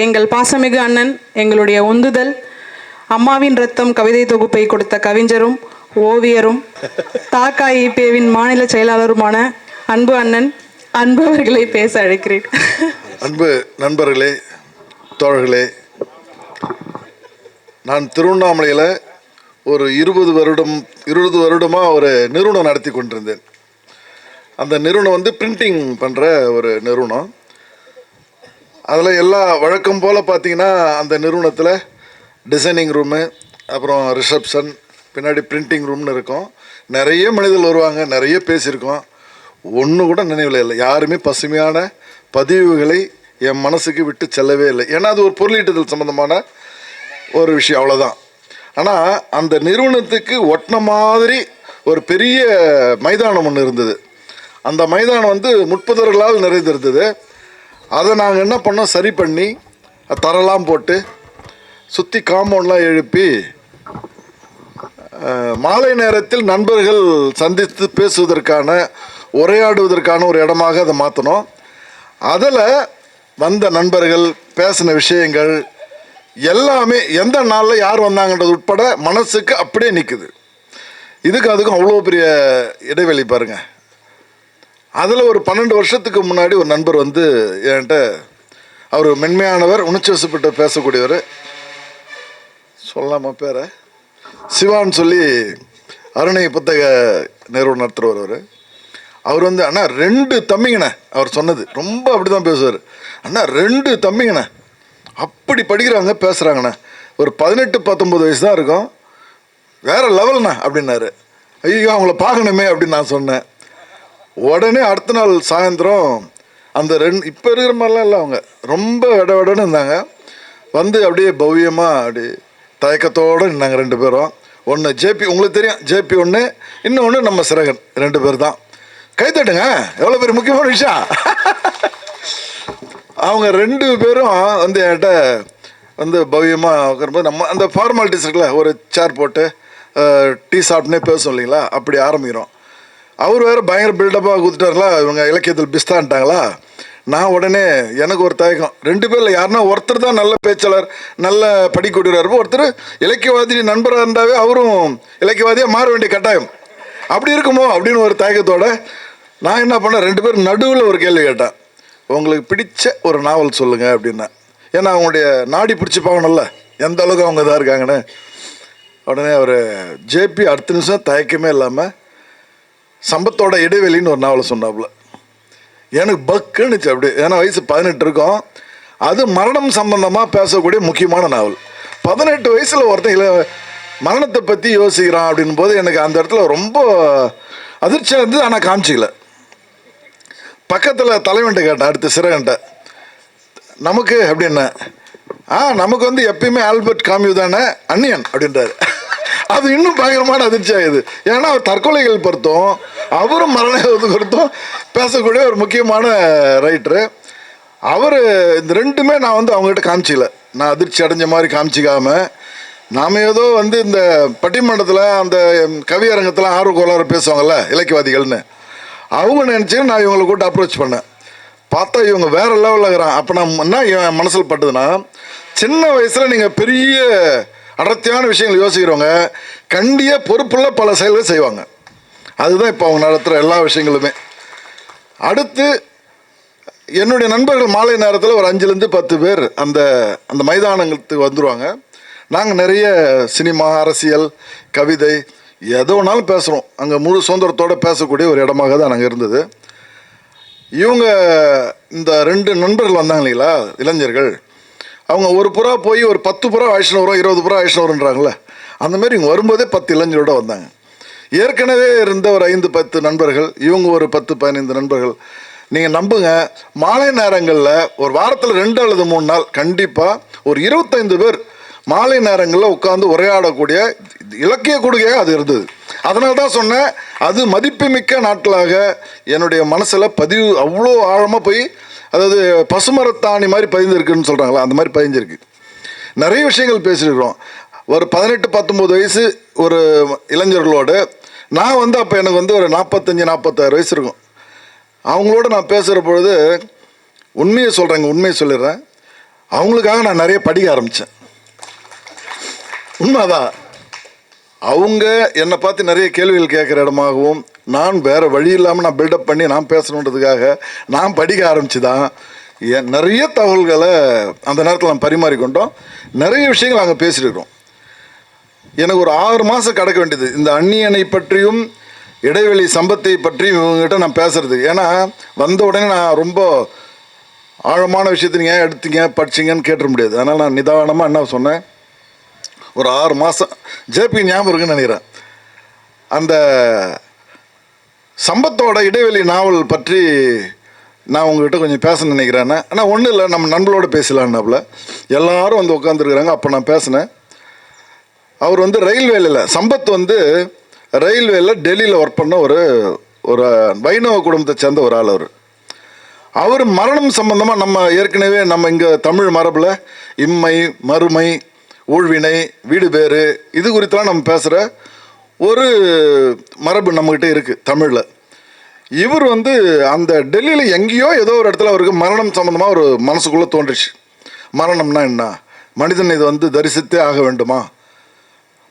எங்கள் பாசமிகு அண்ணன் எங்களுடைய உந்துதல் அம்மாவின் ரத்தம் கவிதை தொகுப்பை கொடுத்த கவிஞரும் ஓவியரும் தாக்கா இபிஏவின் மாநில செயலாளருமான அன்பு அண்ணன் அன்பு அவர்களை பேச அழைக்கிறேன். அன்பு நண்பர்களே தோழர்களே நான் திருவண்ணாமலையில் ஒரு இருபது வருடம் இருபது வருடமாக ஒரு நிறுவனம் நடத்தி கொண்டிருந்தேன். அந்த நிறுவனம் வந்து பிரிண்டிங் பண்ணுற ஒரு நிறுவனம். அதில் எல்லா வழக்கம் போல் பார்த்தீங்கன்னா அந்த நிறுவனத்தில் டிசைனிங் ரூமு அப்புறம் ரிசப்ஷன் பின்னாடி பிரிண்டிங் ரூம்னு இருக்கும். நிறைய மனிதர்கள் வருவாங்க நிறைய பேசியிருக்கோம். ஒன்று கூட நினைவில் இல்லை. யாருமே பசுமையான பதிவுகளை என் மனசுக்கு விட்டு செல்லவே இல்லை. ஏன்னா அது ஒரு பொருளீட்டுதல் சம்மந்தமான ஒரு விஷயம் அவ்வளோதான் ஆனால் அந்த நிறுவனத்துக்கு ஒட்டின மாதிரி ஒரு பெரிய மைதானம் ஒன்று இருந்தது. அந்த மைதானம் வந்து முற்பதர்களால் நிறைந்திருந்தது. அதை நாங்கள் என்ன பண்ணோம்? சரி பண்ணி தரெல்லாம் போட்டு சுற்றி காம்பவுண்ட்லாம் எழுப்பி மாலை நேரத்தில் நண்பர்கள் சந்தித்து பேசுவதற்கான உரையாடுவதற்கான ஒரு இடமாக அதை மாற்றினோம் அதில் வந்த நண்பர்கள் பேசின விஷயங்கள் எல்லாமே எந்த நாளில் யார் வந்தாங்கன்றது உட்பட மனசுக்கு அப்படியே நிற்குது இதுக்கு அதுக்கும் அவ்வளோ பெரிய இடைவெளி பாருங்கள் அதில் ஒரு பன்னெண்டு வருஷத்துக்கு முன்னாடி ஒரு நண்பர் வந்து என்கிட்ட அவர் மென்மையானவர் உணர்ச்சி வசப்பட்டு பேசக்கூடியவர். சொல்லலாமா பேரை. சிவான்னு சொல்லி அருணை புத்தக நிறுவனம் நடத்துகிறவர் அவர். அவர் வந்து அண்ணா ரெண்டு தம்பிங்கண்ணே. அவர் சொன்னது. ரொம்ப அப்படி தான் பேசுவார். அண்ணா ரெண்டு தம்பிங்கண்ணே. அப்படி படிக்கிறாங்க பேசுகிறாங்கண்ணே ஒரு பதினெட்டு பத்தொம்பது வயசு தான் இருக்கும். வேறு லெவல்ண்ணா அப்படின்னாரு. ஐயோ அவங்கள பார்க்கணுமே அப்படின்னு நான் சொன்னேன். உடனே அடுத்த நாள் சாயந்தரம் அந்த ரெண்டு இப்போ இருக்கிற மாதிரிலாம் இல்லை அவங்க. ரொம்ப விட விடன்னு இருந்தாங்க. வந்து அப்படியே பவ்யமாக அப்படி தயக்கத்தோடு நின்னாங்க ரெண்டு பேரும். ஒன்று ஜேபி உங்களுக்கு தெரியும் ஜேபி ஒன்று இன்னொன்று நம்ம சிறகன் ரெண்டு பேர் தான். கைத்தட்டுங்க எவ்வளோ பெரிய முக்கியமான விஷயம். அவங்க ரெண்டு பேரும் வந்து என்கிட்ட வந்து பவ்யமாக உட்காரும்போது நம்ம அந்த ஃபார்மாலிட்டிஸ் இருக்குல்ல ஒரு சேர் போட்டு டீ சாப்பிட்னே பேசும் இல்லைங்களா? அப்படி ஆரம்பிக்கிறோம். அவர் வேறு பயங்கர பில்டப்பாக கொடுத்துட்டாங்களா இவங்க இலக்கியத்தில் பிஸ்தான்ட்டாங்களா? நான் உடனே எனக்கு ஒரு தயக்கம். ரெண்டு பேரில் யாருன்னா ஒருத்தர் தான் நல்ல பேச்சாளர் நல்ல படிக்கூடியவர் ஒருத்தர் இலக்கியவாதி நண்பராக இருந்தாவே அவரும் இலக்கியவாதியாக மாற வேண்டிய கட்டாயம். அப்படி இருக்குமோ அப்படின்னு ஒரு தயக்கத்தோட நான் என்ன பண்ணேன் ரெண்டு பேரும் நடுவில் ஒரு கேள்வி கேட்டேன். உங்களுக்கு பிடிச்ச ஒரு நாவல் சொல்லுங்கள் அப்படின்னா ஏன்னா அவங்களுடைய நாடி பிடிச்சி பார்க்கணும்ல எந்த அளவுக்கு அவங்க இதாக இருக்காங்கன்னு. உடனே அவர் ஜேபி அடுத்த நிமிஷம் தயக்கமே இல்லாமல் சம்பத்தோட இடைவெளின்னு ஒரு நாவலை சொன்னாப்புல. எனக்கு பக்குன்னுச்சு அப்படி ஏன்னா வயசு பதினெட்டு இருக்கும். அது மரணம் சம்பந்தமாக பேசக்கூடிய முக்கியமான நாவல். பதினெட்டு வயசில் ஒருத்தன் இல்லை மரணத்தை பற்றி யோசிக்கிறான் அப்படின் போது எனக்கு அந்த இடத்துல ரொம்ப அதிர்ச்சியாக இருந்தது ஆனால் காமிச்சிக்கல. பக்கத்தில் தலைவன்ட்ட கேட்டேன் அடுத்த சிறகன்ட்ட. நமக்கு அப்படின்னா ஆ நமக்கு வந்து எப்பயுமே ஆல்பர்ட் காமியூ தானே அன்னியன் அப்படின்றாரு. அது இன்னும் பயங்கரமான அதிர்ச்சி ஆகுது ஏன்னா அவர் தற்கொலைகள் பொறுத்தும் அவரும் மரண பொறுத்தும் பேசக்கூடிய ஒரு முக்கியமான ரைட்டரு அவர் இந்த ரெண்டுமே நான் வந்து அவங்ககிட்ட காமிச்சிக்கல. நான் அதிர்ச்சி அடைஞ்ச மாதிரி காமிச்சிக்காம நாம் ஏதோ வந்து இந்த பட்டிமன்றத்தில் அந்த கவியரங்கத்தில் ஆர்வ கோளாறு பேசுவாங்கல்ல இலக்கியவாதிகள்னு. அவங்க நினச்சி நான் இவங்களை கூட்டு அப்ரோச் பண்ணேன். பார்த்தா இவங்க வேற லெவலில் இருக்கிறான். அப்போ நான் என்ன என் மனசில் பட்டதுன்னா சின்ன வயசில் நீங்கள் பெரிய அடர்த்தியான விஷயங்கள் யோசிக்கிறவங்க கண்டியாக பொறுப்புள்ள பல செயல்கள் செய்வாங்க. அதுதான் இப்போ அவங்க நடத்துகிற எல்லா விஷயங்களுமே. அடுத்து என்னுடைய நண்பர்கள் மாலை நேரத்தில் ஒரு அஞ்சுலேருந்து பத்து பேர் அந்த அந்த மைதானங்களுக்கு வந்துடுவாங்க நாங்கள் நிறைய சினிமா அரசியல் கவிதை எதோனாலும் பேசுகிறோம் அங்கே முழு சுதந்திரத்தோடு பேசக்கூடிய ஒரு இடமாக தான் நாங்கள் இருந்தது. இவங்க இந்த ரெண்டு நண்பர்கள் வந்தாங்க இல்லைங்களா? இளைஞர்கள். அவங்க ஒரு புறா போய் ஒரு பத்து புறா அழிச்சுன்னு வரும் இருபது புறா அழிச்சுன்னு வருன்றாங்களே அந்த மாதிரி இவங்க வரும்போதே பத்து இளைஞரோட வந்தாங்க. ஏற்கனவே இருந்த ஒரு ஐந்து பத்து நண்பர்கள் இவங்க ஒரு பத்து பதினைந்து நண்பர்கள். நீங்கள் நம்புங்க மாலை நேரங்களில் ஒரு வாரத்தில் ரெண்டு அல்லது மூணு நாள் கண்டிப்பாக ஒரு இருபத்தைந்து பேர் மாலை நேரங்களில் உட்காந்து உரையாடக்கூடிய இலக்கிய கொடுக்கையாக அது இருந்தது. அதனால தான் சொன்னேன் அது மதிப்புமிக்க நாட்களாக என்னுடைய மனசில் பதிவு அவ்வளோ ஆழமாக போய் அதாவது பசுமரத்தாணி மாதிரி பதிந்திருக்குன்னு சொல்கிறாங்களா அந்த மாதிரி பதிஞ்சிருக்கு. நிறைய விஷயங்கள் பேசியிருக்கிறோம். ஒரு பதினெட்டு பத்தொம்போது வயசு ஒரு இளைஞர்களோடு நான் வந்து அப்போ எனக்கு வந்து ஒரு நாற்பத்தஞ்சு நாற்பத்தாறு வயசு இருக்கும். அவங்களோட நான் பேசுகிற பொழுது உண்மையை சொல்கிறேங்க உண்மையை சொல்லிடுறேன். அவங்களுக்காக நான் நிறைய படிக்க ஆரம்பித்தேன் உண்மைதான். அவங்க என்னை பார்த்து நிறைய கேள்விகள் கேட்குற இடமாகவும் நான் வேறு வழி இல்லாமல் நான் பில்டப் பண்ணி நான் பேசணுன்றதுக்காக நான் படிக்க ஆரம்பிச்சு தான் என் நிறைய தகவல்களை அந்த நேரத்தில் நான் பரிமாறிக்கொண்டோம். நிறைய விஷயங்கள் நாங்கள் பேசியிருக்கிறோம் எனக்கு ஒரு ஆறு மாதம் கிடக்க வேண்டியது. இந்த அந்நியனை பற்றியும் இடைவெளி சம்பத்தை பற்றியும் இவங்ககிட்ட நான் பேசுறதுக்கு ஏன்னா வந்த உடனே நான் ரொம்ப ஆழமான விஷயத்தை நீங்கள் ஏன் எடுத்தீங்க படிச்சிங்கன்னு கேட்டுற முடியாது. அதனால் நான் நிதானமாக என்ன சொன்னேன். ஒரு ஆறு மாதம் ஜேபி ஞாபகம் இருக்குன்னு நினைக்கிறேன். அந்த சம்பத்தோட இடைவெளி நாவல் பற்றி நான் உங்ககிட்ட கொஞ்சம் பேச நினைக்கிறேன். ஆனால் ஒன்றும் இல்லை நம்ம நண்பர்களோட பேசலான்னாப்புல. எல்லாரும் வந்து உட்காந்துருக்குறாங்க அப்போ நான் பேசினேன். அவர் வந்து ரயில்வேலையில் சம்பத் வந்து ரயில்வேல டெல்லியில் ஒர்க் பண்ண ஒரு ஒரு வைணவ குடும்பத்தை சேர்ந்த ஒரு ஆள் அவர். அவர் மரணம் சம்பந்தமாக நம்ம ஏற்கனவே நம்ம இங்கே தமிழ் மரபில் இம்மை மறுமை ஊழ்வினை வீடு பேறு இது குறித்தெல்லாம் நம்ம பேசுகிற ஒரு மரபு நம்மக்கிட்ட இருக்குது தமிழில். இவர் வந்து அந்த டெல்லியில் எங்கேயோ ஏதோ ஒரு இடத்துல அவருக்கு மரணம் சம்மந்தமாக ஒரு மனசுக்குள்ளே தோன்றுச்சு. மரணம்னா என்ன? மனிதன் இதை வந்து தரிசித்தே ஆக வேண்டுமா?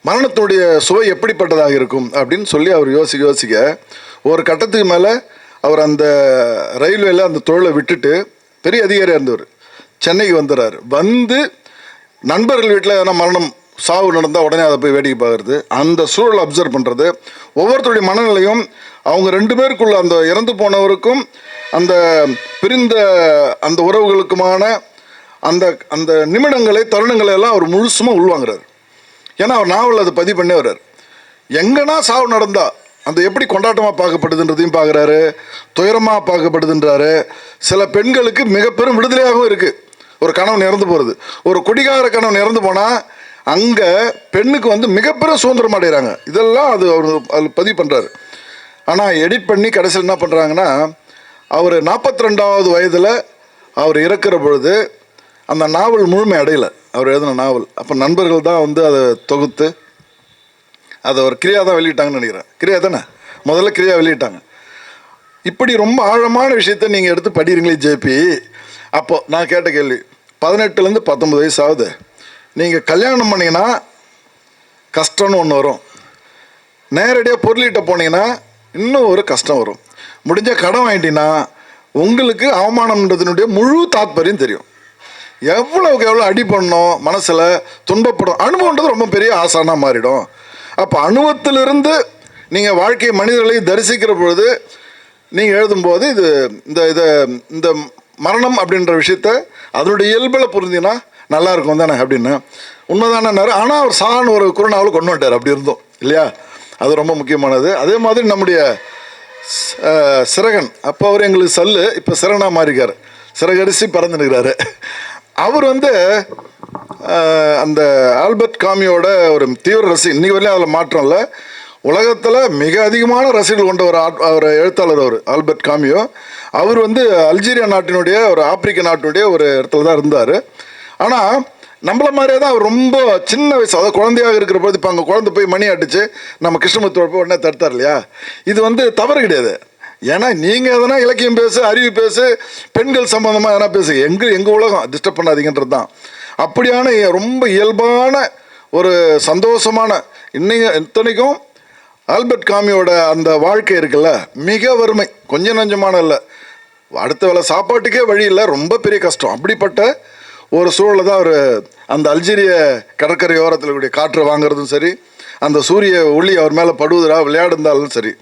மரணத்துடைய சுவை எப்படிப்பட்டதாக இருக்கும்? அப்படின்னு சொல்லி அவர் யோசிக்க யோசிக்க ஒரு கட்டத்துக்கு மேலே அவர் அந்த ரயில்வேல அந்த தொழிலை விட்டுட்டு பெரிய அதிகாரியாக இருந்தவர். சென்னைக்கு வந்துடுறார் வந்து நண்பர்கள் வீட்டில் எதனா மரணம் சாவு நடந்தால் உடனே அதை போய் வேடிக்கை பார்க்குறது. அந்த சூழலை அப்சர்வ் பண்ணுறது ஒவ்வொருத்தருடைய மனநிலையும் அவங்க ரெண்டு பேருக்குள்ள அந்த இறந்து போனவருக்கும் அந்த பிரிந்த அந்த உறவுகளுக்குமான அந்த அந்த நிமிடங்களை தருணங்களை எல்லாம் அவர் முழுசுமாக உள்வாங்கிறார். ஏன்னா அவர் நாவல் அதை பதிவு பண்ணி வர்றார். எங்கன்னா சாவு நடந்தா அந்த எப்படி கொண்டாட்டமாக பார்க்கப்படுதுன்றதையும் பார்க்குறாரு. துயரமாக பார்க்கப்படுதுன்றாரு. சில பெண்களுக்கு மிக பெரும் விடுதலையாகவும் இருக்குது ஒரு கனவு இறந்து போகிறது ஒரு குடிகார கனவு இறந்து போனால் அங்கே பெண்ணுக்கு வந்து மிகப்பெரும் சுதந்திரம் அடைகிறாங்க இதெல்லாம் அது அவர் அதில் பதிவு பண்ணுறாரு ஆனால் எடிட் பண்ணி கடைசியில் என்ன பண்ணுறாங்கன்னா அவர் நாற்பத்தி ரெண்டாவது வயதில் அவர் இறக்குற பொழுது அந்த நாவல் முழுமை அடையலை. அவர் எழுதின நாவல். அப்போ நண்பர்கள் தான் வந்து அதை தொகுத்து அதை ஒரு கிரியா தான் வெளியிட்டாங்கன்னு நினைக்கிறேன். கிரியா தானே? முதல்ல கிரியா வெளியிட்டாங்க. இப்படி ரொம்ப ஆழமான விஷயத்த நீங்கள் எடுத்து படிக்கிறீங்களே ஜேபி அப்போ நான் கேட்ட கேள்வி பதினெட்டுலேருந்து பத்தொம்பது வயசு ஆகுது நீங்கள் கல்யாணம் பண்ணிங்கன்னா கஷ்டம்னு ஒன்று வரும். நேரடியாக பொருளிட்ட போனீங்கன்னா இன்னும் ஒரு கஷ்டம் வரும். முடிஞ்ச கடன் வாங்கிட்டீங்கன்னா உங்களுக்கு அவமானம்ன்றதுனுடைய முழு தாத்பரியம் தெரியும். எவ்வளோக்கு எவ்வளோ அடி பண்ணோம் மனசில் துன்பப்படும் அனுபவன்றது ரொம்ப பெரிய ஆசானாக மாறிடும். அப்போ அனுபவத்திலிருந்து நீங்கள் வாழ்க்கை மனிதர்களை தரிசிக்கிற பொழுது நீங்கள் எழுதும்போது இது இந்த இதை இந்த மரணம் அப்படின்ற விஷயத்த அதனுடைய இயல்பில் புரிஞ்சினா நல்லா இருக்கும் தானே அப்படின்னு. உண்மைதானே ஆனால் அவர் சான் ஒரு குருணாவில் கொண்டு வந்துட்டார். அப்படி இருந்தோம். இல்லையா? அது ரொம்ப முக்கியமானது. அதே மாதிரி நம்முடைய சிறகன். அப்போ அவர் எங்களுக்கு சல்லு. இப்போ சிறகனாக மாறிக்கார். சிறகரிசி பறந்துனுக்கிறாரு அவர் வந்து அந்த ஆல்பர்ட் காமியோட ஒரு தீவிர ரசி இன்னைக்கு வரையும் அதில் மாற்றம் இல்லை. உலகத்தில் மிக அதிகமான ரசிகர்கள் கொண்ட ஒரு ஒரு எழுத்தாளர் அவர் ஆல்பர்ட் காமியோ. அவர் வந்து அல்ஜீரியா நாட்டினுடைய ஒரு ஆப்பிரிக்க நாட்டினுடைய ஒரு இடத்துல தான் இருந்தார். ஆனால் நம்மள மாதிரியே தான் அவர் ரொம்ப சின்ன வயசு அதாவது குழந்தையாக இருக்கிற போது இப்போ அங்கே குழந்தை போய் மணி அடிச்சு நம்ம கிருஷ்ணமூர்த்தி போய் உடனே தடுத்தார் இல்லையா? இது வந்து தவறு கிடையாது. ஏன்னா நீங்கள் எதனா இலக்கியம் பேசு அறிவு பேசு பெண்கள் சம்மந்தமாக எதனா பேசு எங்கள் எங்கள் உலகம் டிஸ்டர்ப் பண்ணாதீங்கன்றது தான். அப்படியான ரொம்ப இயல்பான ஒரு சந்தோஷமான இன்னைக்கு இத்தனைக்கும் ஆல்பர்ட் காமியோட அந்த வாழ்க்கை இருக்குல்ல மிக வறுமை. கொஞ்சம் நஞ்சமான இல்லை அடுத்த வேளை சாப்பாட்டுக்கே வழி இல்லை ரொம்ப பெரிய கஷ்டம். அப்படிப்பட்ட ஒரு சூழலில் தான் அவர் அந்த அல்ஜீரிய கடற்கரை ஓரத்தில் கூடிய காற்றை வாங்குறதும் சரி அந்த சூரிய ஒளி அவர் மேலே படுவதா விளையாடுந்தாலும் சரி.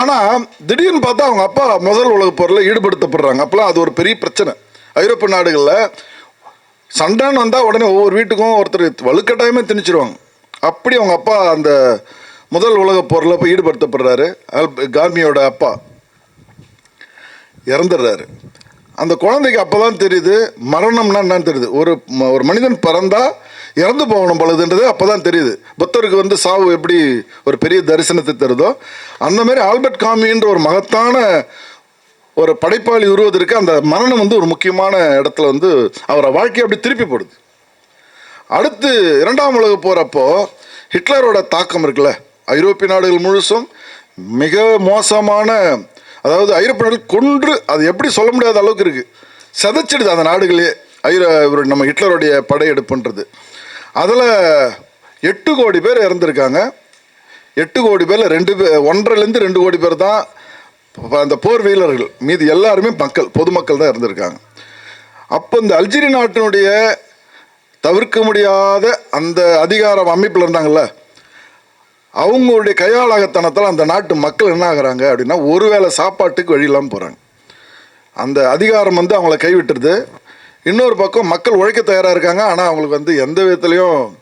ஆனால் திடீர்னு பார்த்தா அவங்க அப்பா முதல் உலகப் போரில் ஈடுபடுத்தப்படுறாங்க. அப்போலாம் அது ஒரு பெரிய பிரச்சனை. ஐரோப்பிய நாடுகளில் சண்டைன்னு வந்தால் உடனே ஒவ்வொரு வீட்டுக்கும் ஒருத்தர் வலுக்கட்டாயமே திணிச்சிருவாங்க. அப்படி அவங்க அப்பா அந்த முதல் உலகப் போரில் போய் ஈடுபடுத்தப்படுறாரு. அல்ப் கார்மியோட அப்பா. இறந்துடுறாரு. அந்த குழந்தைக்கு அப்போ தான் தெரியுது மரணம்னா என்னன்னு தெரியுது. ஒரு ம- ஒரு மனிதன் பிறந்தால் இறந்து போகணும் பொழுதுன்றது அப்போ தான் தெரியுது. புத்தருக்கு வந்து சாவு எப்படி ஒரு பெரிய தரிசனத்தை தருதோ அந்த மாதிரி ஆல்பர்ட் காமின்ற ஒரு மகத்தான ஒரு படைப்பாளி உருவதற்கு அந்த மரணம் வந்து ஒரு முக்கியமான இடத்துல வந்து அவரை வாழ்க்கையை அப்படி திருப்பி போடுது. அடுத்து இரண்டாம் உலக போகிறப்போ ஹிட்லரோட தாக்கம் இருக்குல்ல? ஐரோப்பிய நாடுகள் முழுசும் மிக மோசமான அதாவது ஐரோப்பிய நாடுகள் கொன்று அது எப்படி சொல்ல முடியாத அளவுக்கு இருக்குது சிதைச்சிடுது அந்த நாடுகளே ஐரோ நம்ம ஹிட்லருடைய படையெடுப்புன்றது. அதில் எட்டு கோடி பேர் இறந்துருக்காங்க. எட்டு கோடி பேரில் ரெண்டு பேர் ஒன்றரைலேருந்து ரெண்டு கோடி பேர் தான் அந்த போர் வீரர்கள். மீது எல்லாருமே மக்கள் பொதுமக்கள் தான் இருந்திருக்காங்க அப்போ இந்த அல்ஜீரிய நாட்டினுடைய தவிர்க்க முடியாத அந்த அதிகார அமைப்பில் இருந்தாங்கல்ல அவங்களுடைய கையாளகத்தனத்தால் அந்த நாட்டு மக்கள் என்ன ஆகுறாங்க அப்படின்னா ஒருவேளை சாப்பாட்டுக்கு வழி இல்லாமல் போகிறாங்க அந்த அதிகாரம் வந்து அவங்கள கைவிட்டுருது. இன்னொரு பக்கம் மக்கள் உழைக்க தயாராக இருக்காங்க. ஆனால் அவங்களுக்கு வந்து எந்த விதத்துலையும்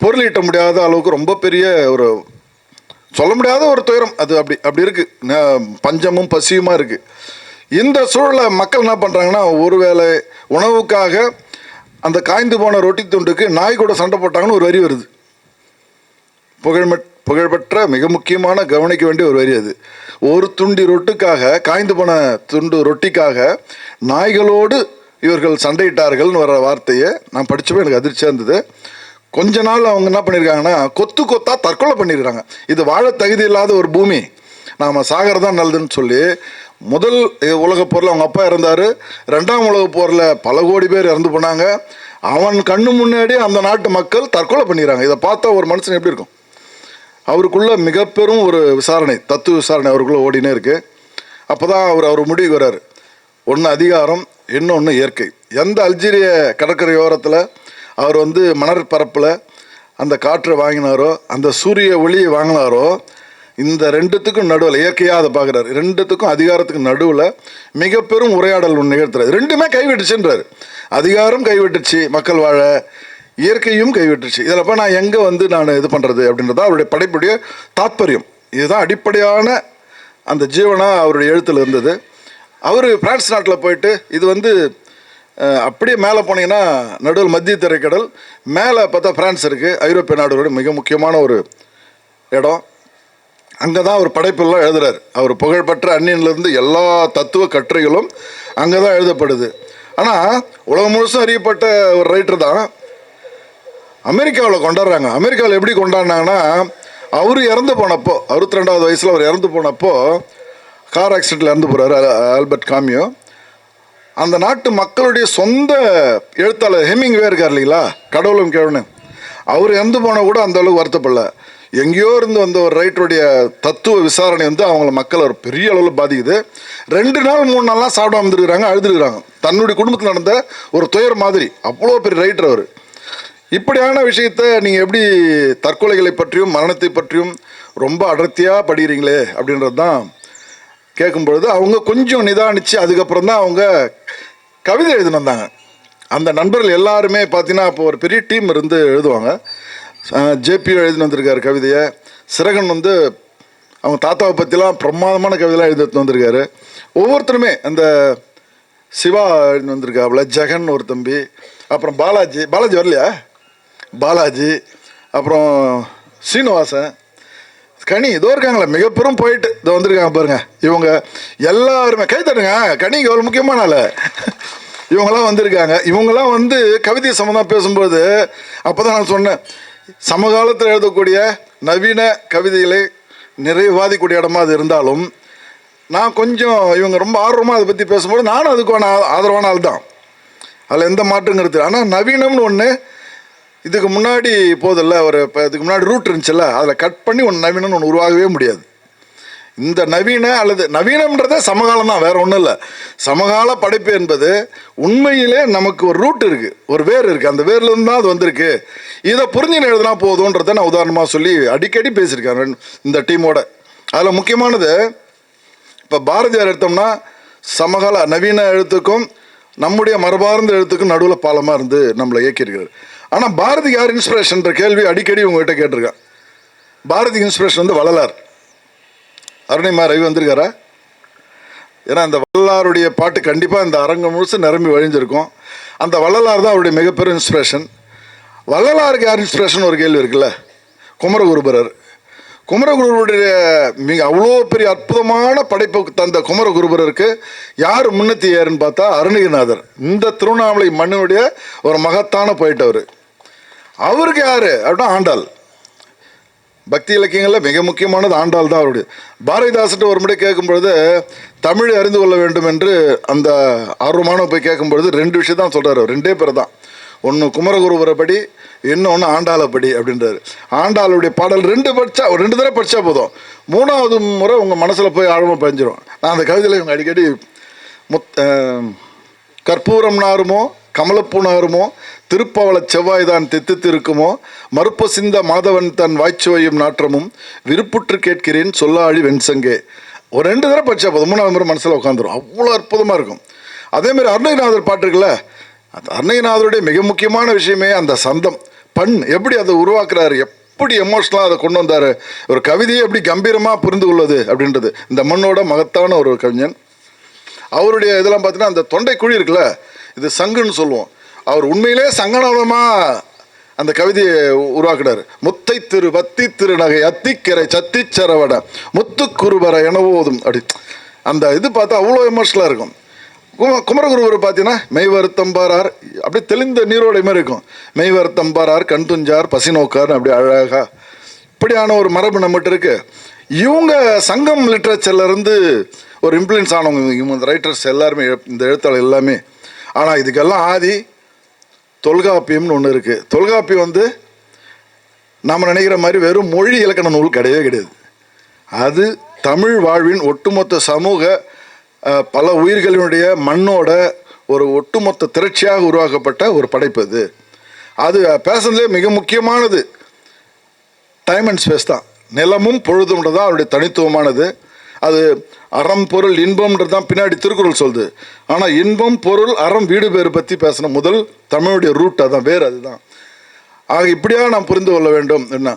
பொருளீட்ட முடியாத அளவுக்கு ரொம்ப பெரிய ஒரு சொல்ல முடியாத ஒரு துயரம். அது அப்படி அப்படி இருக்குது ந- பஞ்சமும் பசியுமா இருக்குது இந்த சூழலை மக்கள் என்ன பண்ணுறாங்கன்னா ஒருவேளை உணவுக்காக அந்த காய்ந்து போன ரொட்டி துண்டுக்கு நாய் கூட சண்டை போட்டாங்கன்னு ஒரு வரி வருது. புகழ்மெட் புகழ்பெற்ற மிக முக்கியமான கவனிக்க வேண்டிய ஒரு வரி அது. ஒரு துண்டி ரொட்டுக்காக காய்ந்து போன துண்டு ரொட்டிக்காக நாய்களோடு இவர்கள் சண்டையிட்டார்கள்னு வர வார்த்தையை நான் படித்தப்போ எனக்கு அதிர்ச்சியாக இருந்தது. கொஞ்ச நாள் அவங்க என்ன பண்ணியிருக்காங்கன்னா கொத்து கொத்தாக தற்கொலை பண்ணியிருக்காங்க இது வாழ தகுதி இல்லாத ஒரு பூமி. நாம் சாகரதான் நல்லதுன்னு சொல்லி முதல் உலகப் போரில் அவங்க அப்பா இறந்தார். ரெண்டாம் உலகப் போரில் பல கோடி பேர் இறந்து போனாங்க. அவன் கண்ணு முன்னாடி அந்த நாட்டு மக்கள் தற்கொலை பண்ணிடுறாங்க இதை பார்த்தா ஒரு மனுஷன் எப்படி இருக்கும்? அவருக்குள்ள மிகப்பெரும் ஒரு விசாரணை தத்துவ விசாரணை அவருக்குள்ள ஓடினே இருக்கு. அப்பதான் அவர் அவர் முடிவுக்கு வர்றாரு. ஒன்று அதிகாரம் இன்னொன்று இயற்கை. எந்த அல்ஜீரிய கடற்கரையோரத்தில் அவர் வந்து மணற்பரப்பில் அந்த காற்றை வாங்கினாரோ அந்த சூரிய ஒளியை வாங்கினாரோ இந்த ரெண்டுத்துக்கும் நடுவில் இயற்கையாக அதை பார்க்குறாரு. ரெண்டுத்துக்கும் அதிகாரத்துக்கு நடுவில் மிக பெரும் உரையாடல் ஒன்று நிகழ்த்துறாரு. ரெண்டுமே கைவிட்டுச்சுன்றார். அதிகாரம் கைவிட்டுச்சு மக்கள் வாழ. இயற்கையும் கைவிட்டுச்சு இதில் போய் நான் எங்கே வந்து நான் இது பண்ணுறது அப்படின்றது தான் அவருடைய படைப்புடைய தாத்பரியம். இதுதான் அடிப்படையான அந்த ஜீவனாக அவருடைய எழுத்தில் இருந்தது. அவர் பிரான்ஸ் நாட்டில் போயிட்டு இது வந்து அப்படியே மேலே போனீங்கன்னா நடுவில் மத்திய திரைக்கடல் மேலே பார்த்தா ஃப்ரான்ஸ் இருக்குது ஐரோப்பிய நாடுகளோட மிக முக்கியமான ஒரு இடம். அங்கே தான் அவர் படைப்பெல்லாம் எழுதுறாரு. அவர் புகழ்பெற்ற அந்நியன்லேருந்து எல்லா தத்துவ கட்டுரைகளும் அங்கே தான் எழுதப்படுது. ஆனால் உலகம் முழுசும் அறியப்பட்ட ஒரு ரைட்டர் தான். அமெரிக்காவில் கொண்டாடுறாங்க. அமெரிக்காவில் எப்படி கொண்டாடினாங்கன்னா அவர் இறந்து போனப்போ அறுபத்தி ரெண்டாவது வயசில் அவர் இறந்து போனப்போ கார் ஆக்சிடெண்ட்டில் இறந்து போகிறாரு ஆல்பர்ட் காமியோ. அந்த நாட்டு மக்களுடைய சொந்த எழுத்தாளர் ஹெமிங்வே இருக்கார் இல்லைங்களா? கடவுளும் கேவனு அவர் இறந்து போனால் கூட அந்த அளவுக்கு வருத்தப்படல. எங்கேயோ இருந்து வந்த ஒரு ரைட்டருடைய தத்துவ விசாரணை வந்து அவங்கள மக்கள் ஒரு பெரிய அளவில் பாதிக்குது. ரெண்டு நாள் மூணு நாள்லாம் சாப்பிடாம இருந்துருக்காங்க அழுதுருக்குறாங்க. தன்னுடைய குடும்பத்தில் நடந்த ஒரு துயர் மாதிரி. அவ்வளோ பெரிய ரைட்டர் அவர். இப்படியான விஷயத்தை நீங்கள் எப்படி தற்கொலைகளை பற்றியும் மரணத்தை பற்றியும் ரொம்ப அடர்த்தியாக படிக்கிறீங்களே அப்படின்றது தான் கேட்கும் பொழுது அவங்க கொஞ்சம் நிதானிச்சு அதுக்கப்புறம் தான் அவங்க கவிதை எழுதினு வந்தாங்க. அந்த நண்பர்கள் எல்லாருமே பார்த்தீங்கன்னா இப்போ ஒரு பெரிய டீம் இருந்து எழுதுவாங்க. ஜேபிஓ எழுதி வந்திருக்காரு கவிதையை. சிறகன் வந்து அவங்க தாத்தாவை பற்றிலாம் பிரமாதமான கவிதைலாம் எழுதி வந்திருக்காரு. ஒவ்வொருத்தருமே அந்த சிவா எழுதி வந்திருக்காப்புல ஜெகன் ஒரு தம்பி அப்புறம் பாலாஜி பாலாஜி வரலையா? பாலாஜி அப்புறம் சீனிவாசன் கனி இதோ இருக்காங்களே மிக பெரும் போயிட்டு இதோ வந்திருக்காங்க பாருங்க. இவங்க எல்லாருமே கை தட்டுங்க கனிக்கு எவ்வளோ முக்கியமான ஆள். இவங்கெல்லாம் வந்திருக்காங்க. இவங்கெல்லாம் வந்து கவிதை சம்மந்தம் பேசும்போது அப்போ தான் நான் சொன்னேன் சமகாலத்தில் எழுதக்கூடிய நவீன கவிதைகளை நிறைய இடமா அது இருந்தாலும் நான் கொஞ்சம் இவங்க ரொம்ப ஆர்வமாக அதை பற்றி பேசும்போது நானும் அதுக்கான ஆதரவான ஆள் தான் அதில் எந்த மாற்றங்கிறது ஆனால் நவீனம்னு ஒன்று இதுக்கு முன்னாடி போதில்ல ஒரு இப்போ இதுக்கு முன்னாடி ரூட் இருந்துச்சுல்ல அதில் கட் பண்ணி ஒன்று நவீனம்னு ஒன்று உருவாகவே முடியாது. இந்த நவீன அல்லது நவீனம்ன்றதே சமகாலம் தான் வேற ஒன்றும் இல்லை. சமகால படைப்பு என்பது உண்மையிலே நமக்கு ஒரு ரூட் இருக்கு ஒரு வேர் இருக்கு. அந்த வேர்லேருந்து தான் அது வந்திருக்கு. இதை புரிஞ்சுன்னு எழுதுனா போதும்ன்றதை நான் உதாரணமாக சொல்லி அடிக்கடி பேசியிருக்கேன் ரெண்டு- இந்த டீமோட. அதில் முக்கியமானது இப்போ பாரதியார் எடுத்தோம்னா சமகால நவீன எழுத்துக்கும் நம்முடைய மரபார்ந்த எழுத்துக்கும் நடுவில் பாலமாக இருந்து நம்மளை இயக்கியிருக்கிறார். ஆனால் பாரதி யார் இன்ஸ்பிரேஷன்ற கேள்வி அடிக்கடி உங்ககிட்ட கேட்டிருக்கேன் பாரதி இன்ஸ்பிரேஷன் வந்து வள்ளலார். அருணிமா ரவி வந்திருக்காரா? ஏன்னா அந்த வள்ளலாருடைய பாட்டு கண்டிப்பாக இந்த அரங்கம் முழுசு நிரம்பி வழிஞ்சிருக்கும். அந்த வள்ளலார் தான் அவருடைய மிகப்பெரும் இன்ஸ்பிரேஷன் வள்ளலாருக்கு யார் இன்ஸ்பிரேஷன் ஒரு கேள்வி இருக்குல்ல? குமரகுருபரர். குமரகுருவருடைய மிக அவ்வளோ பெரிய அற்புதமான படைப்பு தந்த குமரகுருபரருக்கு யார் முன்னத்தியார்னு பார்த்தா அருணகிரிநாதர். இந்த திருவண்ணாமலை மண்ணினுடைய ஒரு மகத்தான போயிட்டவர் அவருக்கு யார் அப்படின்னா ஆண்டாள். பக்தி இலக்கியங்களில் மிக முக்கியமானது ஆண்டாள் தான் அவருடைய. பாரதிதாசன் ஒரு முறை கேட்கும்பொழுது தமிழை அறிந்து கொள்ள வேண்டும் என்று அந்த ஆர்வமான போய் கேட்கும்பொழுது ரெண்டு விஷயம் தான் சொல்கிறார் ரெண்டே பேர் தான். ஒன்று குமரகுருபுரப்படி இன்னொன்று ஆண்டாளப்படி அப்படின்றாரு. ஆண்டாளுடைய பாடல் ரெண்டு படித்தா ஒரு ரெண்டு தடவை படித்தா போதும். மூணாவது முறை உங்கள் மனசில் போய் ஆழமாக பதிஞ்சிரும். நான் அந்த கவிதையில் இவங்க அடிக்கடி முத் கற்பூரம் நாருமோ கமலப்பூ நாருமோ திருப்பவள செவ்வாய் தான் தித்து திருக்குமோ மறுப்ப சிந்த மாதவன் தன் வாய்ச்சுவையும் நாற்றமும் விருப்புற்று கேட்கிறேன் சொல்லாழி வெண்சங்கே. ஒரு ரெண்டு தடவை படித்தா போதும். மூணாவது முறை மனசில் உட்காந்துரும் அவ்வளோ அற்புதமாக இருக்கும். அதேமாதிரி அருணகிரிநாதர் பாட்டு இருக்குல்ல அந்த அன்னையநாதருடைய மிக முக்கியமான விஷயமே அந்த சந்தம். பண் எப்படி அதை உருவாக்குறாரு? எப்படி எமோஷனலாக அதை கொண்டு வந்தார்? ஒரு கவிதையை எப்படி கம்பீரமாக புரிந்து கொள்வது அப்படின்றது. இந்த மண்ணோட மகத்தான ஒரு கவிஞன். அவருடைய இதெல்லாம் பார்த்தீங்கன்னா அந்த தொண்டை குழி இருக்குல்ல இது சங்குன்னு சொல்லுவோம். அவர் உண்மையிலே சங்கநாதமாக அந்த கவிதையை உ- உருவாக்குனார். முத்தை திரு வத்தி திருநகை அத்திக்கரை சத்திச்சரவட முத்துக்குருவர எனவோதும் அப்படி. அந்த இது பார்த்தா அவ்வளோ எமோஷனலாக இருக்கும். குமரகுருவர் பார்த்தீங்கன்னா மெய் வருத்தம்பாரார் அப்படியே தெளிந்த நீரோடை மாதிரி இருக்கும். மெய் வருத்தம்பாரார் கண் துஞ்சார் பசி நோக்கார் அப்படி அழகாக இப்படியான ஒரு மரபு நம்மகிட்ட இருக்கு. இவங்க சங்கம் லிட்ரேச்சர்ல இருந்து ஒரு இன்ஃப்ளூயன்ஸ் ஆனவங்க. இவங்க ரைட்டர்ஸ் எல்லாருமே இந்த எழுத்தாளர் எல்லாமே. ஆனால் இதுக்கெல்லாம் ஆதி தொல்காப்பியம்னு ஒன்று இருக்குது தொல்காப்பியம் வந்து நாம் நினைக்கிற மாதிரி வெறும் மொழி இலக்கண நூல் கிடையவே கிடையாது. அது தமிழ் வாழ்வின் ஒட்டுமொத்த சமூக பல உயிர்களினுடைய மண்ணோட ஒரு ஒட்டுமொத்த திரட்சியாக உருவாக்கப்பட்ட ஒரு படைப்பு அது. அது பேசுனதுலேயே மிக முக்கியமானது. டைம் அண்ட் ஸ்பேஸ் தான். நிலமும் பொழுதும்ன்றது தான் அவருடைய தனித்துவமானது. அது அறம் பொருள் இன்பம்ன்றது தான் பின்னாடி திருக்குறள் சொல்லுது. ஆனால் இன்பம் பொருள் அறம் வீடு பேர் பற்றி பேசின முதல் தமிழுடைய ரூட் அதுதான் வேறு அதுதான். ஆக இப்படியாக நாம் புரிந்து கொள்ள வேண்டும் என்ன?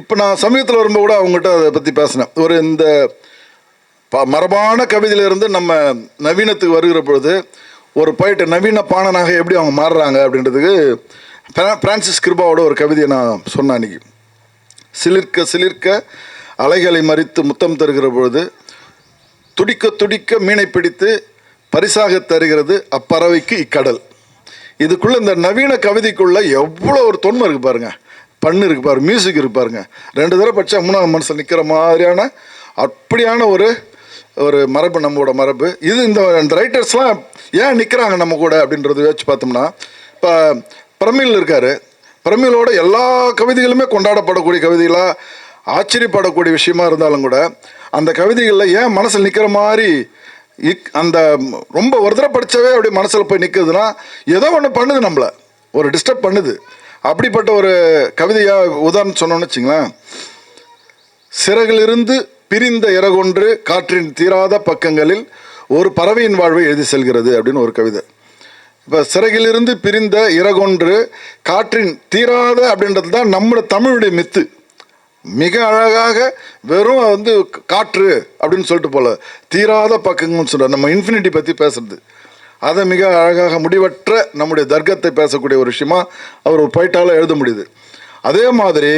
இப்போ நான் சமீபத்தில் வரும்போது கூட அவங்ககிட்ட அதை பற்றி பேசினேன். ஒரு இந்த ப- மரபான கவிதையிலிருந்து நம்ம நவீனத்துக்கு வருகிற பொழுது ஒரு போயிட்டு நவீன பாணனாக எப்படி அவங்க மாறுறாங்க அப்படின்றதுக்கு பிரான்சிஸ் கிருபாவோட ஒரு கவிதையை நான் சொன்னேன் அன்னைக்கு. சிலிர்க்க சிலிர்க்க அலைகளை மறித்து முத்தம் தருகிற பொழுது துடிக்க துடிக்க மீனை பிடித்து பரிசாக தருகிறது அப்பறவைக்கு இக்கடல். இதுக்குள்ளே இந்த நவீன கவிதைக்குள்ளே எவ்வளோ ஒரு தொன்மை இருக்கு பாருங்க. பண்ணு இருக்கு பாருங்க மியூசிக் இருக்கு பாருங்க. ரெண்டு தடவை பட்சம் மூணாவது மனசில் நிற்கிற மாதிரியான அப்படியான ஒரு ஒரு மரபு நம்மளோட மரபு. இது இந்த இந்த ரைட்டர்ஸ்லாம் ஏன் நிற்கிறாங்க நம்ம கூட அப்படின்றத வச்சு பார்த்தோம்னா இப்போ பிரமிழ் இருக்காரு. பிரமிழோட எல்லா கவிதைகளுமே கொண்டாடப்படக்கூடிய கவிதைகளாக ஆச்சரியப்படக்கூடிய விஷயமா இருந்தாலும் கூட அந்த கவிதைகளில் ஏன் மனசில் நிற்கிற மாதிரி இக் அந்த ரொம்ப ஒரு தடவை படித்தாவே அப்படியே மனசில் போய் நிற்குதுன்னா ஏதோ ஒன்று பண்ணுது நம்மளை. ஒரு டிஸ்டர்ப் பண்ணுது. அப்படிப்பட்ட ஒரு கவிதையாக உதாரணம் சொன்னோன்னு வச்சுங்களேன். சிறகிலிருந்து பிரிந்த இறகொன்று காற்றின் தீராத பக்கங்களில் ஒரு பறவையின் வாழ்வை எழுதி செல்கிறது அப்படின்னு ஒரு கவிதை. இப்போ சிறகிலிருந்து பிரிந்த இறகொன்று காற்றின் தீராத அப்படின்றது தான் நம்மளோட தமிழுடைய மித்து. மிக அழகாக வெறும் வந்து காற்று அப்படின்னு சொல்லிட்டு போல. தீராத பக்கங்கள்னு சொல்கிறார் நம்ம இன்ஃபினிட்டி பற்றி பேசுறது. அதை மிக அழகாக முடிவற்ற நம்முடைய தர்க்கத்தை பேசக்கூடிய ஒரு விஷயமா அவர் ஒரு போயிட்டால எழுத முடியுது. அதே மாதிரி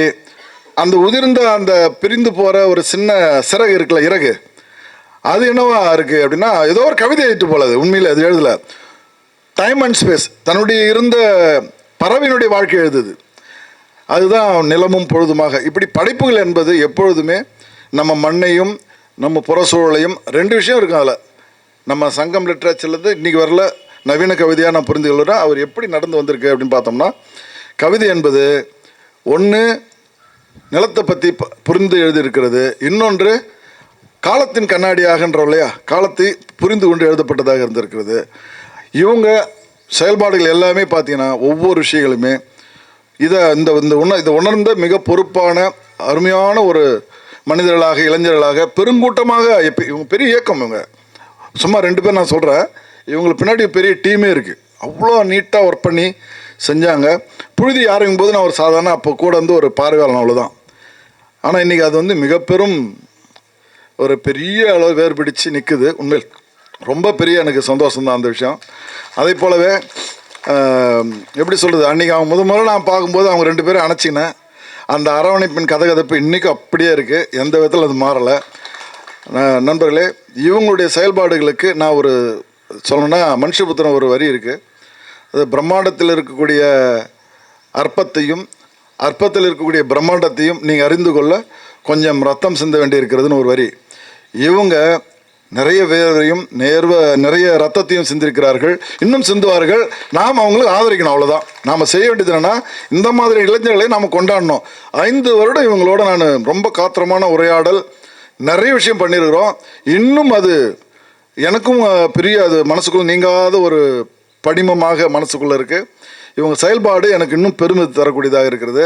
அந்த உதிர்ந்த அந்த பிரிந்து போகிற ஒரு சின்ன சிறகு இருக்குல்ல இறகு. அது என்னவா இருக்குது அப்படின்னா ஏதோ ஒரு கவிதை எழுத்து போல அது உண்மையில் அது எழுதல. டைம் அண்ட் ஸ்பேஸ் தன்னுடைய இருந்த பறவையினுடைய வாழ்க்கை எழுதுது. அதுதான் நிலமும் பொழுதுமாக. இப்படி படைப்புகள் என்பது எப்பொழுதுமே நம்ம மண்ணையும் நம்ம புறச்சூழலையும் ரெண்டு விஷயம் இருக்கும் அதில். நம்ம சங்கம் லிட்ரேச்சர்லேருந்து இன்றைக்கி வரல நவீன கவிதையாக நான் புரிந்து கொள்கிறேன். அவர் எப்படி நடந்து வந்திருக்கு அப்படின்னு பார்த்தோம்னா கவிதை என்பது ஒன்று நிலத்தை பற்றி ப- புரிந்து எழுதியிருக்கிறது. இன்னொன்று காலத்தின் கண்ணாடியாகன்றோம் இல்லையா? காலத்தை புரிந்து கொண்டு எழுதப்பட்டதாக இருந்திருக்கிறது. இவங்க செயல்பாடுகள் எல்லாமே பார்த்தீங்கன்னா ஒவ்வொரு விஷயங்களுமே இதை இந்த இந்த உண இதை உணர்ந்த மிக பொறுப்பான அருமையான ஒரு மனிதர்களாக இளைஞர்களாக பெருங்கூட்டமாக எப்போ இவங்க பெரிய இயக்கம் இவங்க. சும்மா ரெண்டு பேர் நான் சொல்கிறேன் இவங்களுக்கு பின்னாடி பெரிய டீமே இருக்குது அவ்வளோ நீட்டாக ஒர்க் பண்ணி செஞ்சாங்க. புழுதி ஆரம்பிக்கும் போது நான் ஒரு சாதாரண அப்போ கூட வந்து ஒரு பார்வையாளன் அவ்வளோதான் ஆனால் இன்றைக்கி அது வந்து மிக பெரும் ஒரு பெரிய அளவு வேர் நிற்குது உண்மையில் ரொம்ப பெரிய எனக்கு சந்தோஷம் தான் அந்த விஷயம். அதே போலவே எப்படி சொல்கிறது அன்றைக்கி அவங்க முத முதல்ல நான் பார்க்கும்போது அவங்க ரெண்டு பேரும் அணைச்சினேன் அந்த அரவணைப்பின் கதகதப்பு இன்றைக்கும் அப்படியே இருக்குது எந்த விதத்தில் அது மாறலை. நண்பர்களே இவங்களுடைய செயல்பாடுகளுக்கு நான் ஒரு சொல்லணும்னா மனுஷபுத்திரம் ஒரு வரி இருக்குது அது பிரம்மாண்டத்தில் இருக்கக்கூடிய அற்பத்தையும் அற்பத்தில் இருக்கக்கூடிய பிரம்மாண்டத்தையும் நீங்கள் அறிந்து கொள்ள கொஞ்சம் ரத்தம் சிந்த வேண்டியிருக்கிறதுன்னு ஒரு வரி. இவங்க நிறைய வேர்வையும் நேர்வ நிறைய ரத்தத்தையும் சிந்திருக்கிறார்கள். இன்னும் சிந்துவார்கள். நாம் அவங்களுக்கு ஆதரிக்கணும் அவ்வளோதான் நாம் செய்ய வேண்டியது என்னென்னா இந்த மாதிரி இளைஞர்களை நாம் கொண்டாடணும். ஐந்து வருடம் இவங்களோட நான் ரொம்ப காத்திரமான உரையாடல் நிறைய விஷயம் பண்ணியிருக்கிறோம். இன்னும் அது எனக்கும் பெரிய அது மனசுக்குள்ள நீங்காத ஒரு படிமமாக மனசுக்குள்ளே இருக்குது இவங்க செயல்பாடு எனக்கு இன்னும் பெருமை தரக்கூடியதாக இருக்கிறது.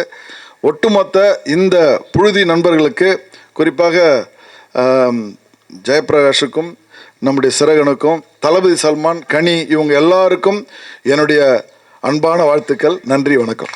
ஒட்டுமொத்த இந்த புழுதி நண்பர்களுக்கு குறிப்பாக ஜெயபிரகாஷுக்கும் நம்முடைய சிறகனுக்கும் தளபதி சல்மான் கனி இவங்க எல்லாருக்கும் என்னுடைய அன்பான வாழ்த்துக்கள். நன்றி வணக்கம்.